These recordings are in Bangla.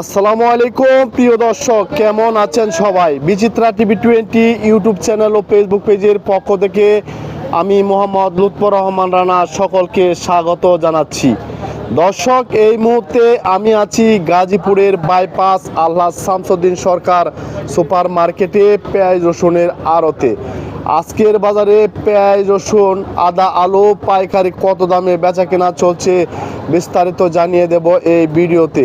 আসসালামু আলাইকুম, প্রিয় দর্শক, কেমন আছেন সবাই? Bichitra TV twenty YouTube channel ও ফেসবুক পেজের পক্ষ থেকে আমি মোহাম্মদ লুৎফর রহমান রানা সকলকে স্বাগত জানাচ্ছি। দর্শক, এই মুহূর্তে আমি আছি গাজীপুরের bypass Allah Shamsuddin Sarkar super market পেঁয়াজ রসুনের আড়তে। আজকের বাজারে পেঁয়াজ, রসুন, আদা, আলু, পাইকারি কত দামে বেচা কেনা চলছে বিস্তারিত জানিয়ে দেব এই ভিডিওতে।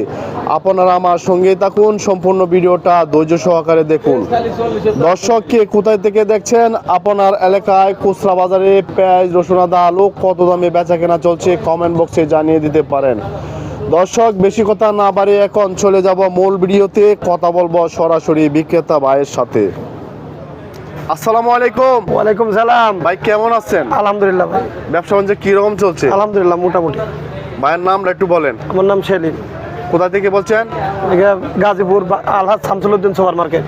আপনারা আমার সঙ্গে থাকুন, সম্পূর্ণ ভিডিওটা ধৈর্য সহকারে দেখুন। দর্শককে কোথায় থেকে দেখছেন? আপনার এলাকায় খুচরা বাজারে পেঁয়াজ, রসুন, আদা, আলু কত দামে বেচা কেনা চলছে কমেন্ট বক্সে জানিয়ে দিতে পারেন। দর্শক, বেশি কথা না বাড়িয়ে এখন চলে যাব মূল ভিডিওতে। কথা বলব সরাসরি বিক্রেতা ভাইয়ের সাথে। আসসালামু আলাইকুম। ওয়ালাইকুম সালাম। ভাই কেমন আছেন? আলহামদুলিল্লাহ ভাই। ব্যবসা বাণিজ্য কীরকম চলছে? আলহামদুলিল্লাহ মোটামুটি। ভাইয়ের নামটা একটু বলেন। আমার নাম সেলিম। কোথা থেকে বলছেন? Gazipur Alhaj Shamsuluddin super market.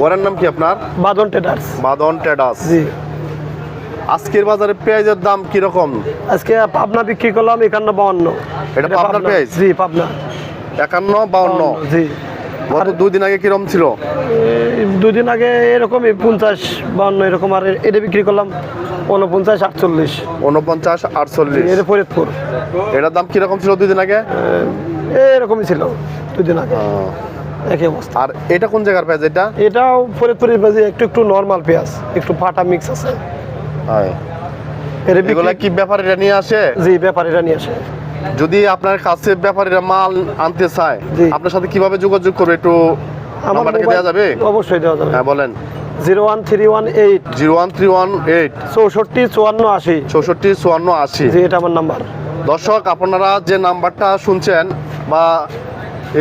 ঘরের নাম কি আপনার? বাদন ট্রেডার্স। বাদন ট্রেডার্স। জি। আজকের বাজারে পেঁয়াজের দাম কীরকম আজকে পাবনা বিক্রি করলাম একান্ন বাউন্ন। এটা পাবনার পেঁয়াজ? জি পাবনা। একান্ন বাউন্ন। জি। দুই দিন আগে কীরকম ছিল? দুদিন আগে এরকমই পঞ্চাশ বাউন্ন এরকম আর এটা বিক্রি করলাম উনপঞ্চাশ আটচল্লিশ। উনপঞ্চাশ আটচল্লিশ। এটা ফরিদপুর। এটার দাম কীরকম ছিল দুই দিন আগে? এরকমই ছিল দুদিন আগে। একই অবস্থা। আর এটা কোন জায়গার পেঁয়াজ এটা? এটাও ফরিদপুরের বাজে একটু একটু নর্মাল পেঁয়াজ একটু ফাটা মিক্স আছে। হয়। এটা এগুলা কি ব্যাপারীরা নিয়ে আসে? জি ব্যাপারীরা নিয়ে আসে। যদি আপনার কাছে ব্যাপারীরা মাল আনতে চায় আপনার সাথে কীভাবে যোগাযোগ করবে একটু নাম্বারটা দেওয়া যাবে? অবশ্যই দেওয়া যাবে। হ্যাঁ বলেন। Zero one three one eight. Zero one three one eight. চৌষট্টি চুয়ান্ন আশি। চৌষট্টি চুয়ান্ন আশি। জি এটা আমার নাম্বার দর্শক আপনারা যে নাম্বারটা শুনছেন বা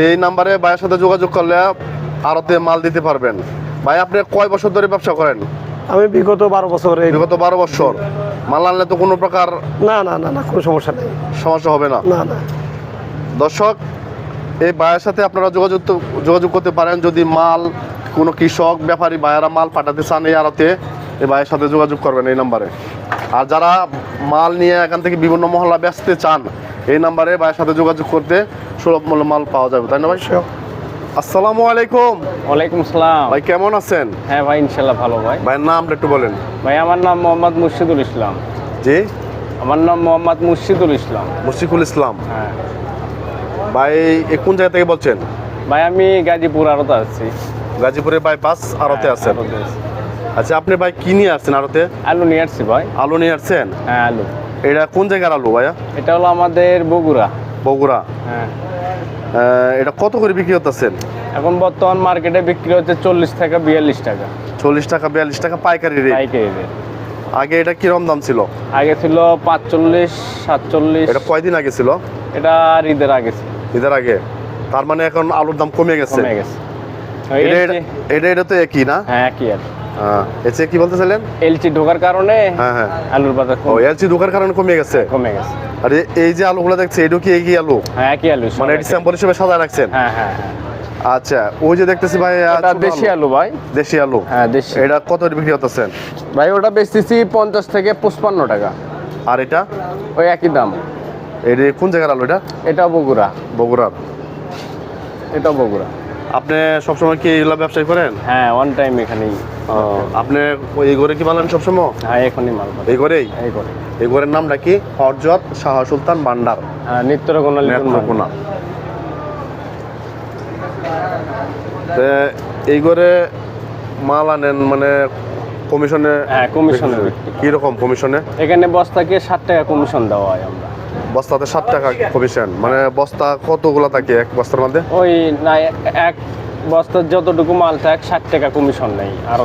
এই নাম্বারে ভাইয়ের সাথে যোগাযোগ করলে আরতে মাল দিতে পারবেন। ভাই আপনি কয় বছর ধরে ব্যবসা করেন? আমি বিগত বারো বছর বিগত বারো বছর। মাল আনলে তো কোনো প্রকার না না না না কোনো সমস্যা নেই। সমস্যা হবে না। না না। দর্শক এই বায়ের সাথে আপনারা যোগাযোগ যোগাযোগ করতে পারেন। যদি মাল কোনো কৃষক ব্যাপারী ভাইয়েরা মাল পাঠাতে চান এই আড়তে এই বায়ের সাথে যোগাযোগ করবেন এই নাম্বারে। আর যারা মাল নিয়ে এখান থেকে বিভিন্ন মহল্লা বেচতে চান এই নাম্বারে ভাইয়ের সাথে যোগাযোগ করতে সুলভ মূল্য মাল পাওয়া যাবে। তাই না ভাই আসসালামু আলাইকুম। ওয়ালাইকুম সালাম ভাই কেমন আছেন? হ্যাঁ ভাই ইনশাল্লাহ ভালো ভাই। ভাইয়ের নামটা একটু বলেন। ভাই আমার নাম মোহাম্মদ মুর্শিদুল ইসলাম। জি? আমার নাম মোহাম্মদ মুর্শিদুল ইসলাম। মুশিকুল ইসলাম। হ্যাঁ। ভাই কোন জায়গা থেকে বলছেন? ভাই আমি গাজীপুর আড়তে আছি। গাজীপুরের বাইপাস আড়তে আছেন। আড়তে আচ্ছা আপনি ভাই কি নিয়ে আসছেন আড়তে? আলু নিয়ে আসছি ভাই। আলু নিয়ে আসছেন? হ্যাঁ আলু। এটা কোন জায়গার আলু ভাইয়া? এটা হলো আমাদের বগুড়া। বগুড়া। হ্যাঁ। এটা কত করে বিক্রি করতেছেন? এখন বর্তমান মার্কেটে বিক্রি হচ্ছে চল্লিশ টাকা বিয়াল্লিশ টাকা। চল্লিশ টাকা বিয়াল্লিশ টাকা পাইকারি রেট পাইকারি রেট আগে এটা কিরম দাম ছিল? আগে ছিল পাঁচচল্লিশ সাতচল্লিশ। এটা কয়দিন আগে ছিল? এটা আর ঈদের আগে ছিল, ঈদের আগে। তার মানে এখন আলুর দাম কমে গেছে। কমে গেছে। এটা এটা তো একই না? হ্যাঁ একই আর হ্যাঁ এসে কি বলতেছিলেন এলচি ঢোকার কারণে হ্যাঁ হ্যাঁ। আলুর বাজার ও এলসি ঢোকার কারণে কমে গেছে? কমে গেছে। আর এই যে আলুগুলো দেখছে এটাও কি একই আলু? হ্যাঁ একই আলু মানে। স্যাম্পল হিসেবে সাজায় রাখছেন? হ্যাঁ হ্যাঁ হ্যাঁ। আচ্ছা ওই যে দেখতেছি ভাই এটা দেশি আলু। ভাই। দেশি আলু। হ্যাঁ দেশি। এটা কত বিক্রি করতেছেন? ভাই ওটা বেচতেছি পঞ্চাশ থেকে পঁচপান্ন টাকা। আর এটা? ওই একই দাম। এটা কোন জায়গার আলু এটা? এটাও বগুড়া। বগুড়ার। এটাও বগুড়া। আপনি সবসময় কি এগুলো ব্যবসায় করেন? হ্যাঁ ওয়ান টাইম এখানেই। আপনি ওই এই ঘরে কি বানান সবসময়? হ্যাঁ এখনই মাল। এই ঘরেই? এই করে এই ঘরের নামটা কি? হরজত শাহ সুলতান ভান্ডার। হ্যাঁ নিত্যরকোনা তে এই ঘরে মাল আনেন মানে কমিশনে? হ্যাঁ কমিশনের বিক্রি কীরকম কমিশনে? এখানে বস্তাকে ষাট টাকা কমিশন দেওয়া হয় আমরা। বস্তাতে ষাট টাকা কমিশন মানে বস্তা কতগুলো থাকে এক বস্তার মধ্যে? ওই না এক বস্তার যতটুকু মাল থাক ষাট টাকা কমিশন নেই আর।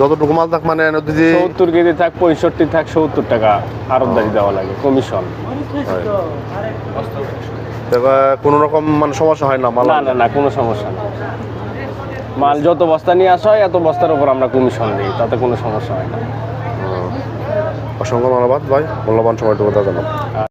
যতটুকু মাল থাক মানে যদি সত্তর কেজি থাক পঁয়ষট্টি থাক সত্তর টাকা আরতদারি দেওয়া লাগে কমিশন কোনো রকম মানে সমস্যা হয় না মাল? না না না কোনো সমস্যা নেই মাল যত বস্তা নিয়ে আসা হয় এত বস্তার উপর আমরা কমিশন দিই তাতে কোনো সমস্যা হয় না। অসংখ্য ধন্যবাদ ভাই মূল্যবান সময়টুকু দেওয়ার জন্য।